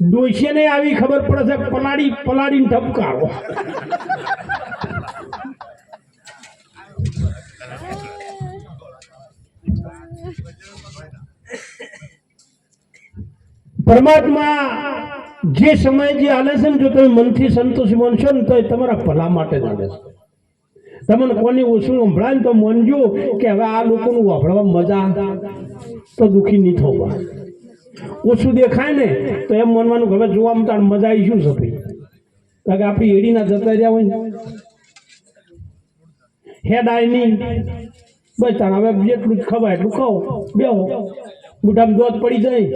ડોશીને આવી ખબર પડે છે પલાડી પલાડીને ઠપકારો પરમાત્મા જે સમય જે હાલે છે ને, જો તમે મનથી સંતોષ માનશો ને, તો એ તમારા ભલા માટે જ હાલે છે. તમને કોની ઓછું સંભળાય ને, તો માનજો કે હવે આ લોકોનું વાપરવા મજા તો દુઃખી નહીં થવા ઓછું દેખાય ને તો એમ માનવાનું હવે જોવામાં તાર મજા આવી શું છે ભાઈ. કારણ કે આપણી એડીના જતા રહ્યા હોય ને. હેડ આય બસ તાણ, હવે જેટલું જ ખવાય એટલું ખાઓ. બેહો. મોઢામાં દોધ પડી જાય.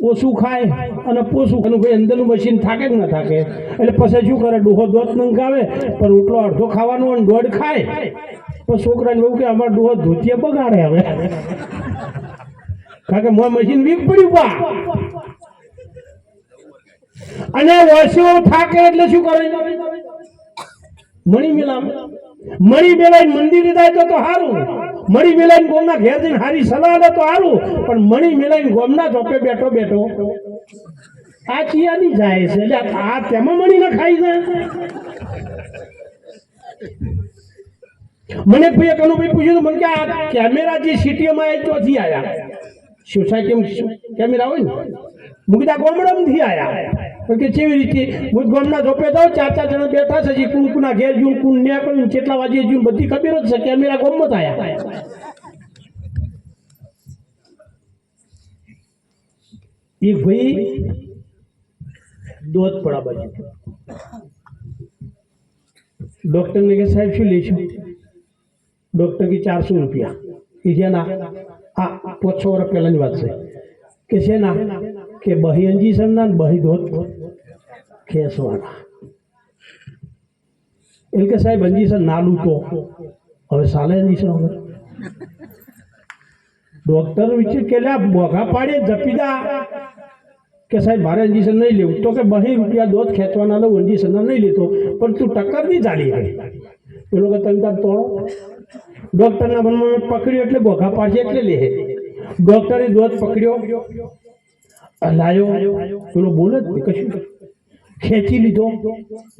ઓછું ખાય અને પોસું અને ભાઈ અંદરનું મશીન થાકે કે ના થાકે? એટલે પછી શું કરે? ડોહો દોત નંખાવે પણ રોટલો અડધો ખાવાનો અને દોઢ ખાય. પણ છોકરાને એવું કે અમારા ડોહો ધોતિયા બગાડે હવે. કારણ કે મોં મશીન વીક પડ્યું પા. અને વર્ષો થાકે એટલે શું કરે? મણી મિલામ. મણી મેલાઈને મંદિરે જાય તો સારું મણી મેલાઈને ગોમના ઘેર જઈને હારી સલાહ દે તો સારું પણ મણી મેલાઈને ગોમના ચોપે બેઠો બેઠો. આ ચિયાની જાય છે. એટલે આ તેમાં મણી ના ખાઈ જાય. મને ભાઈ કનુભાઈ પૂછ્યું મને કે આ કેમેરા જે સિટીમાં આવે ત્યાંથી આયા. સોસાયટીમાં કેમેરા હોય ને હું કીધા ગોમડામાંથી આયા તો કે કેવી રીતે હું ગામના ઝોપે જાઉં ચાર ચાર જણા બેઠા છે હજી કુણ કુના ઘેર જું કુણ ન્યા કર્યું કેટલા વાગે જું બધી ખબર જ છે કેમેરા ગોમમાં જ આયા એક ભાઈ દોધ પડા બાજુ ડૉક્ટરને કે સાહેબ શું લેશું ડૉક્ટર કે ચારસો રૂપિયા કે જેના આ પાંચસો વર્ષ પહેલાંની વાત છે. કે છે ના, કે બહી અંજીસનના ને બહી ધોત ખેંચવાના. એટલે કે સાહેબ અંજીસન નાલું તો હવે સાલે અંજીસન હવે ડોક્ટર વિચાર કે બોઘા જપી જપીદા કે સાહેબ, મારે ઇન્જેક્શન નહીં લેવું. તો કે બહી રૂપિયા દોધ ખેંચવાના લઉં ઇન્જેક્શન નહીં લેતો. પણ તું ટક્કર નહીં ચાલી ગઈ એ લોકો તમે તાર તોડો. ડૉક્ટરના મનમાં પકડ્યો એટલે બોઘા પાડશે એટલે લે ડોક્ટરે ધોધ પકડ્યો. લાયો. પેલો બોલે જ કશું ખેંચી લીધો.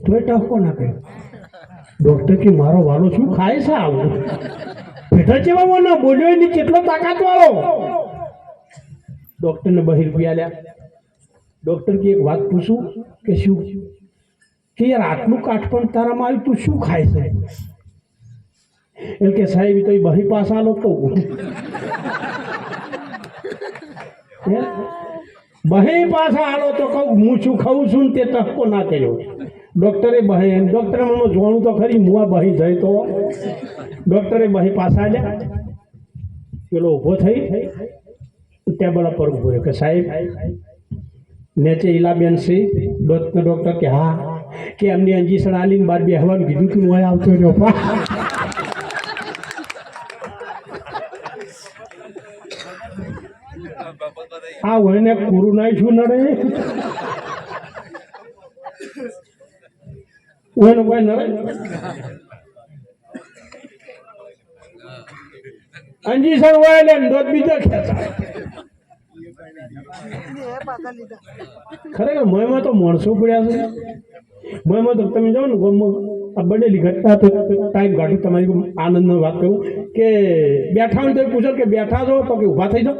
તો એ ટહકો ના કર્યો ડૉક્ટર કે, મારો વાલો શું ખાય છે આવું? પેટા બાબુ ના બોલ્યો નહીં કેટલો તાકાત વાળો. ડોક્ટરને બહિર લ્યા ડૉક્ટર કે, એક વાત પૂછું કે શું? કે યાર આટલું કાઠપણ તારામાં આવ્યું, તું શું ખાય છે? એટલે કે સાહેબ તો એ બહી પાસ આલો તો હે? બહી પાછા આલો તો કહું, હું શું ખાઉં છું તે ટપકો ના કર્યો. ડૉક્ટરે બહી ડૉક્ટરે મને જોવાનું તો ખરી મુઆ બહી જાય તો. ડૉક્ટરે બહી પાછા લે પેલો ઊભો થઈ, ટેબલ પર ઊભો કે સાહેબ, નેચે ઈલાબેન છે. ડોક્ટર, ડૉક્ટર કે હા, કે એમની અંજીસણ આલીને બાર બેહવાનું કીધું તું, હું આવતો રહ્યો. આ વહીને ને પૂરું શું નડે. હોય ને નડે. અંજી સર હોય એટલે દોત બીજા ખરેખર મોયમાં તો માણસો પડ્યા છે. મોયમાં તો તમે જાઓ ને આ બનેલી ઘટના તો ટાઈમ કાઢું તમારી આનંદની વાત કરું કે બેઠા હોય તો પૂછો કે બેઠા છો તો કે ઊભા થઈ જાઓ.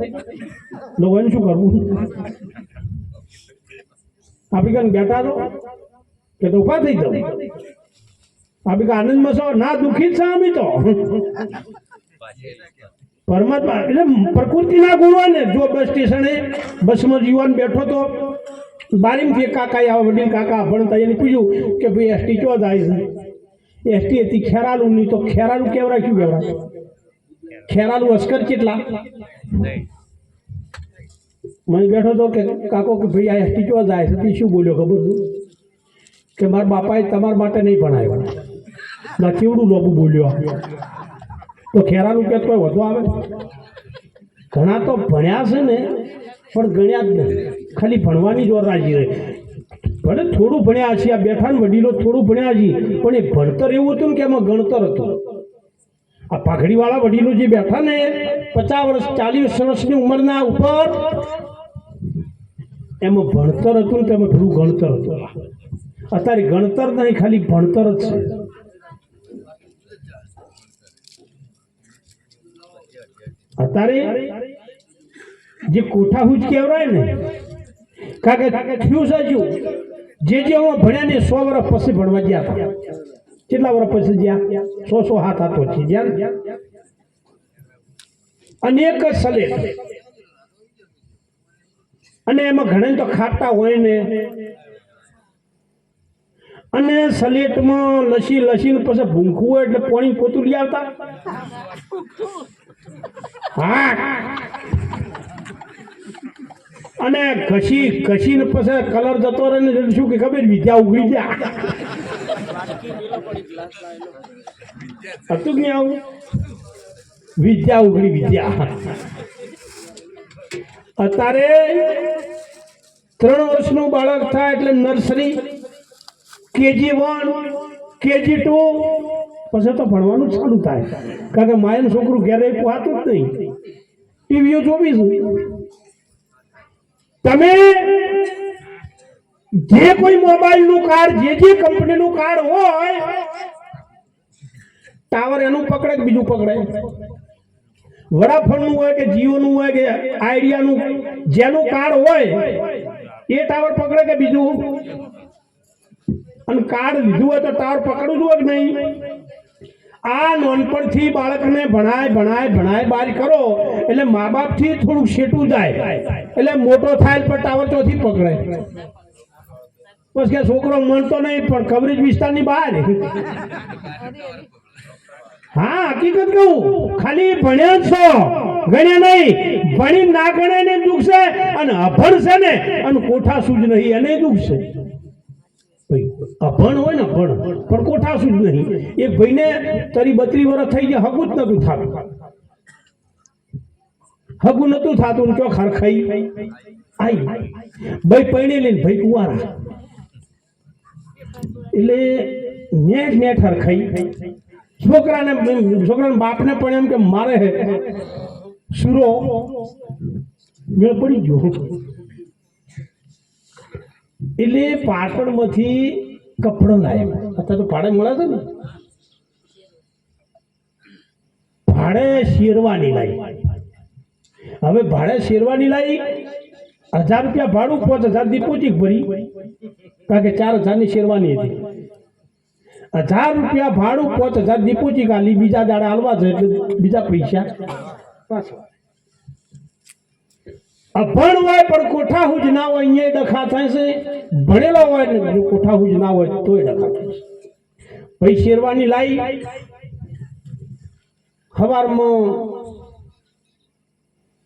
લોકોને શું કરવું? આપી કાન બેઠા છો કે તો ઊભા થઈ જાઓ. આપી કાન આનંદમાં છો? ના, દુઃખી છે અમે તો. પરમાત્મા, એટલે પ્રકૃતિના ગુણો ને જો બસ સ્ટેશને બસમાં જીવન બેઠો તો બારીમથી કાકા આવા વડીલ કાકા ભણતા એને પૂછ્યું કે ભાઈ, એસટી ચો જાય છે? એસટી હતી ખેરાલું નહીં તો ખેરાલું કેવરા શું કહેવાય ખેરાલું અસ્કર કેટલા? મને બેઠો તો કે, કાકો, કે ભાઈ, આ એસટી જોવા જાય છે? શું બોલ્યો ખબર તું કે મારા બાપાએ તમારા માટે નહીં ભણાવ્યા ના, કેવડું લોબું બોલ્યો તો ખેરાનું કે કોઈ વધુ આવે. ઘણા તો ભણ્યા છે ને, પણ ગણ્યા જ નહીં ખાલી ભણવાની જ ઓર રાજી રહે. ભલે થોડું ભણ્યા છે આ બેઠા ને વડીલો થોડું ભણ્યા છે પણ એ ભણતર એવું હતું ને કે એમાં ગણતર હતું. આ પાઘડીવાળા વડીલો જે બેઠા ને, પચાસ વર્ષ, ચાલીસ વર્ષની ઉંમરના ઉપર એમાં ભણતર હતું ને તેમાં થોડું ગણતર હતું. અત્યારે ગણતર નહીં, ખાલી ભણતર જ છે. અત્યારે જે કોઠા હુજ કહેવાય ને કારણ કે થયું છે જે જે હું ભણ્યા ને સો વર્ષ પછી ભણવા ગયા કેટલા વર્ષ પછી ગયા? સો સો હાથ હાથ છે. જ્યાં? અનેક સલેટ અને એમાં ઘણા તો ખાટા હોય ને. અને સલેટમાં લસી લસીને પછી ભૂંખવું હોય એટલે પાણી પોતું લઈ આવતા? હા. અને ઘસી, ઘસીને પછી કલર જતો રહે ને શું કે ખબર? વિદ્યા ઉગડી ગયા હતું કે આવું? વિદ્યા ઉગડી વિદ્યા. અત્યારે ત્રણ વર્ષનું બાળક થાય એટલે nursery KG one, KG two, પછી તો ભણવાનું ચાલુ થાય. કારણ કે માયનું છોકરું ઘેરે પહોંચતું જ નહીં. ટીવીઓ જોવીશું તમે જે કોઈ મોબાઈલનું કાર્ડ, જે જે કંપનીનું કાર્ડ હોય, ટાવર એનું પકડે બીજું પકડે? વડાફોનનું હોય કે જીઓનું હોય કે આઈડિયાનું, જેનું કાર્ડ હોય, એ ટાવર પકડે કે બીજું? અને કાર્ડ લીધું હોય તો ટાવર પકડવું જોઈએ કે નહીં? આ નાનપણથી બાળકને ભણાય ભણાય ભણાય બાર કરો, એટલે મા બાપથી થોડુંક શેટું જાય. એટલે મોટો થાય પણ ટાવર ચોથી પકડે. બસ કે છોકરો મનતો નહીં, પણ કવરેજ વિસ્તારની બહાર. હા, હકીકત કહું, ખાલી ભણ્યા છો. ગણ્યા નહીં, ભણી ના ગણે ને દુઃખ છે, અને અભણ છે ને, અને કોઠા સૂજ નહીં, એને દુઃખ છે. અભણ હોય ને અભણ, પણ કોઠા સૂજ નહીં. એક ભાઈને તારી બત્રી વર્ષ થઈ ગયા, હગું જ નતું થતું. હગું નતું થતું કયો ખરખાઈ આઈ. ભાઈ, પૈણી લઈને, ભાઈ, કુવારા. એટલે નેટ નેટ હરખાઈ છોકરાને છોકરાના બાપને પણ એમ કે મારે સુરો મેળ પડી ગયો. એટલે પાટણમાંથી કપડો લાવ્યો. અત્યારે તો ભાડે મળે ને? ભાડે શેરવાની લાવી હવે ભાડે શેરવાની લાવી હજાર રૂપિયા ભાડું, પાંચ હજારથી પોચી ભરી. કારણ કે ચાર હજારની શેરવાની હતી. હજાર રૂપિયા ભાડું પાંચ હજારની પોચી ગાલી બીજા દાડે હાલવા છે એટલે બીજા પૈસા. અભણ હોય પણ કોઠા હુજ ના હોય, અહીંયા ડખા થાય છે. ભણેલા હોય ને કોઠા હુજ ના હોય તોય ડખા થાય છે. ભાઈ શેરવાની લાઈ. સવારમાં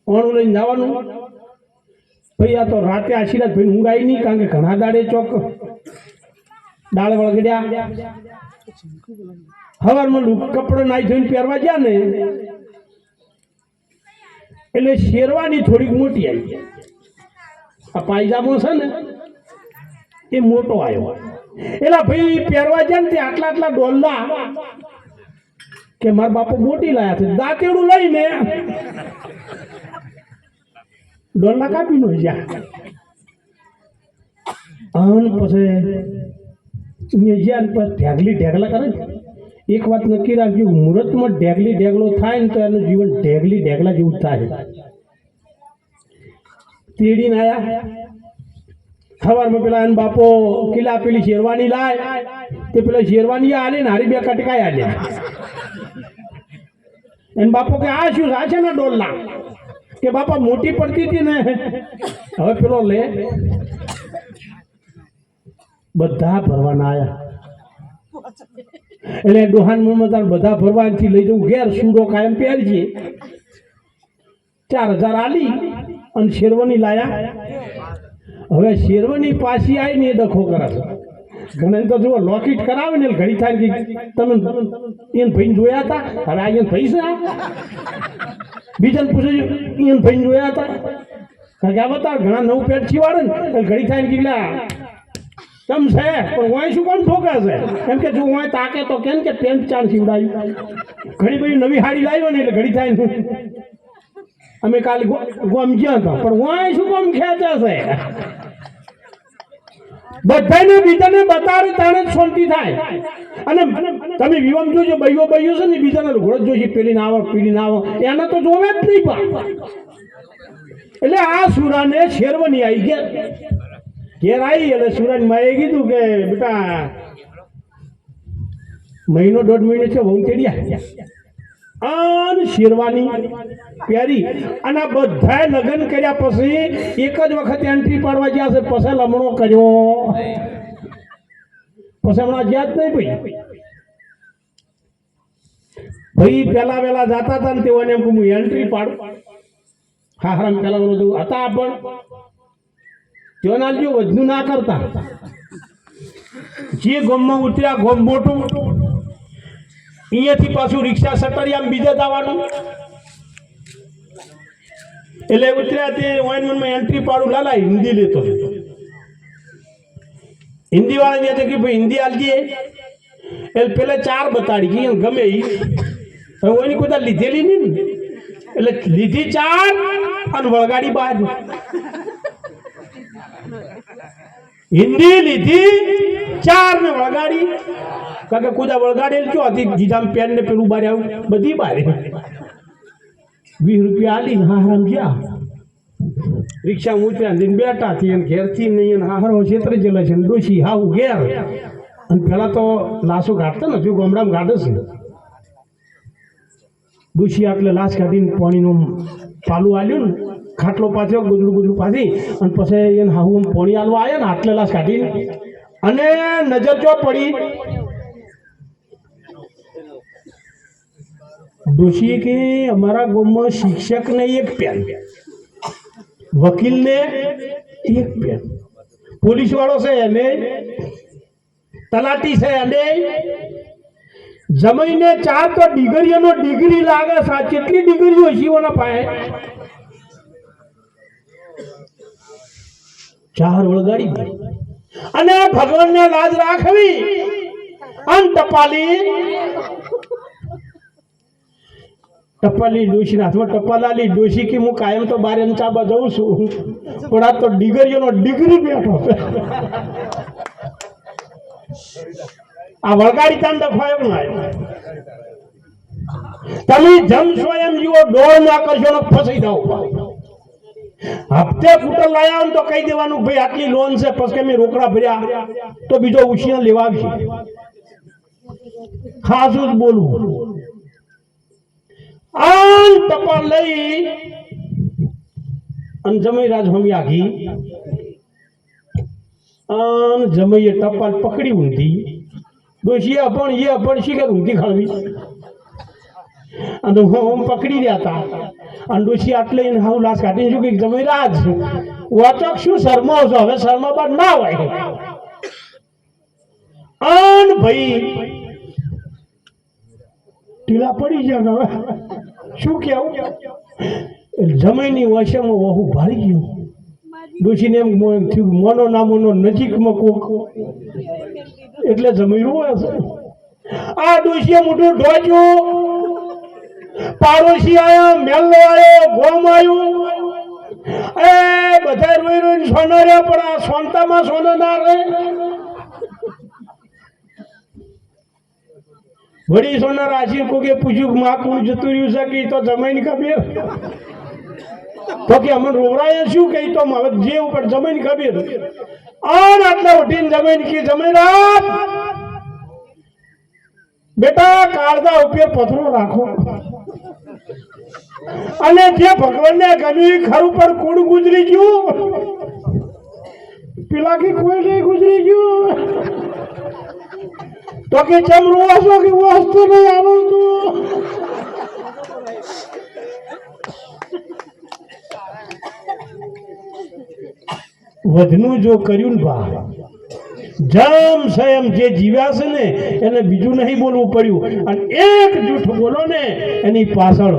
ઓણું લઈને જવાનું. ભાઈ આ તો રાતે આશીર્વાદ ભાઈ ઊંઘાઈ નહીં, કારણ કે ઘણા દાડે ચોક દાળ વળગડ્યા. હવારમાં કપડો નાઈ જોઈને પહેરવા ગયા ને, એટલે શેરવાની થોડીક મોટી આવી આ પાયજામો છે ને, એ મોટો આવ્યો. એટલે ભાઈ, પહેરવા ગયા ને આટલા આટલા ડોલના કે મારા બાપુ મોટી લાયા છે. દાંતેડું લઈને ડોલના કાપી નો જ્યાં અન પછી જ્યાં પછી ઢેગલી ઢેગલા કરે ને એક વાત નક્કી રાખજો, મુહૂર્તમાં ઢેગલી ઢેગલો થાય ને તો એનું જીવન ઢેગલી ઢેગલા જેવું થાય. તેડીને આવ્યા સવારમાં પેલા એને બાપો કિલ્લા પેલી શેરવાની લાય, તે પેલા શેરવાની આલે ને હારી બે કટકાય આલ્યા એને બાપો કે, આ શું આ છે ને ડોલના? કે, બાપા, મોટી પડતી હતી ને. હવે પેલો લે. બધા ભરવાના આયા. એટલે ડોહાન મોહમ્મદ બધા ભરવાનથી લઈ જવું, ઘેર સૂરો કાયમ પહેરજે. ચાર હજાર આલી અને શેરવાની લાયા. હવે શેરવાની પાછી આવી ને એ ડખો કરે છે. ઘણા તો જુઓ લોકેટ કરાવે ને ઘડી થાય કે તમે એને ભાઈને જોયા હતા? હવે આ એને ભાઈ છે? બીજાને પૂછે એને ભાઈને જોયા હતા? કારણ કે આ બતા ઘણા નવું પેટ છીવાડે ને ઘડી થાય ને કે છે, પણ હોય શું કોણ ઠોકે કેમ કે જો હોય તાકે તો કેમ કે પેન્ટ ચાર સીવડાયું? ઘણી બધી નવી હાડી લાવ્યો ને એટલે ઘડી થાય અમે કાલે ગોમ ગયા હતા, પણ હોય શું કોમ ખેંચે બધાને બીજાને બતાવે તાણે શાંતિ થાય. અને તમે વિવમ જોજો, બૈયો બૈયો છે ને, બીજાને ઘોડો જોશે પેલી ના આવક પેલી ના આવે. એને તો જોવે જ નહીં પણ. એટલે આ સુરાને શેરવની આવી ગયા. ઘેર આવી એટલે સુરાની માએ કીધું કે, બેટા, મહિનો દોઢ મહિનો છે, વહુ તેડ્યા આન શેરવાની પહેરી અને આ બધાએ લગ્ન કર્યા પછી એક જ વખત એન્ટ્રી પાડવા ગયા છે, પછી લમણો કર્યો. પછી હમણાં ગયા જ નહીં ભાઈ ભાઈ પેલા વેલા જાતા હતા ને તેઓને એમ કહું એન્ટ્રી પાડું. હા હા પેલા બધું હતા પણ તેઓના જો વધુ ના કરતા. જે ગોમમાં ઉતર્યા, ગોમ મોટું. અહીંયાથી પાછું રિક્ષા સટરિયામ બીજે દાવાનું. એટલે ઉતર્યા તે વાઇનમેનમાં એન્ટ્રી પાડું, લાલા, હિન્દી લેતો હિન્દી વાળા જે કે ભાઈ, હિન્દી આલજે. એટલે પેલા ચાર બતાડી ગઈ ગમે હવે ઓની કોઈ લીધેલી નહીં એટલે લીધી ચાર અને વળગાડી બાર. હિન્દી લીધી ચાર ને વળગાડી. કારણ કે કુદા વળગાડેલ કયો? હતી જીધામ પેન ને પેલું બારે આવ્યું બધી બારે. વીસ રૂપિયા આલી ને હારામ ગયા. રિક્ષા ઉતર્યા ને બેઠા થી અને ઘેરથી નહીં અને હારો છેતરે જેલા છે ડોશી હાવ ઘેર. અને પેલા તો લાશો ગાઢતો ને જો ગામડામાં કાઢે છે. ડોશી આટલે લાશ કાઢીને પાણીનું પાલું આલ્યું ને ખાટલો પાથર્યો, ગુજરું ગુજરું પાછી અને પછી એને હાહુ પાણી આલવા આવ્યા ને, આટલે લાશ કાઢીને. અને નજર જો પડી. ડોશી કે અમારા ગામમાં શિક્ષકને એક પેન. વકીલને એક પેન. પોલીસ વાળો છે એને, તલાટી છે એને. જમીને ચાર તો ડિગ્રીઓનો ડિગ્રી લાગે કેટલી ડિગ્રીઓ શિવોના પાસે? ચાર વળગાડી અને ભગવાનને લાજ રાખવી. અન ટપાલી. ટપાલી ડોશી હાથમાં ટપાલાલી ડોશી કે હું કાયમ તો બારે ચાબા જઉં છું. પણ આ તો ડિગ્રીઓનો ડિગ્રી બેઠો આ વળગાડી તાન દફાયો ના તમે જમશો એમ જુઓ ડોળ ના કરશો ફસાઈ જાઓ હપ્તે ફૂટર લાયા હોય તો કહી દેવાનું ભાઈ આટલી લોન છે, પછી કે મેં રોકડા ભર્યા? તો બીજો ઉછીને લેવા ખાસું જ બોલવું આન ટપાલ લઈ અને જમઈ રાજ હમી આઘી જમાઈએ ટપાલ પકડી ઊંધી. ડોશી અપણ એ અપણ શી કે ઊંધી ખળવી? અને હું પકડી રહ્યા હતા. અને ડોશી આટલે હાવ લાશ કાઢી શું કે તમે રાજ. વાચક શું શરમો છો? હવે શર્મા બાદ ના હોય. અન ભાઈ, ઢીલા પડી ગયા હવે શું કેવું? જમીનની વશેમાં વહુ ભાળી ગયું. ડોશીને એમ થયું મોનો નામોનો નજીકમાં કોક એટલે જમીન છે આ ડોશીએ મોટું ઢોચ્યું. પાડોશી આયા મેલ્લો આવ્યો ગોમ આવ્યું. એ બધા રોઈ રોઈ સોના રહ્યા પણ આ સોનતામાં સોનો ના રહે વળી સોના રાશિ કોકે પૂછ્યું કે માં, કોણ જતું રહ્યું છે? કે તો જમાઈને ખબર? તો કે અમને રોવરાએ શું કહી તો હવે જે ઉપર જમીન ખબર. આન આટલા ઉઠીને જમીન કી જમીન બેટા, કાળદા ઉપર પથરો રાખો. અને જે ભગવાનને ગમ્યું ખરું પણ કોણ ગુજરી ગયું. પેલા કે કોઈ નહીં ગુજરી ગયું. તો કે ચમ રોવા છો કે વસ્તુ નહીં આવડતું. વધનું જો કર્યું ને બા જમ સયમ જે જીવ્યા છે ને એને બીજું નહીં બોલવું પડ્યું. અને એક જૂઠ બોલો ને એની પાછળ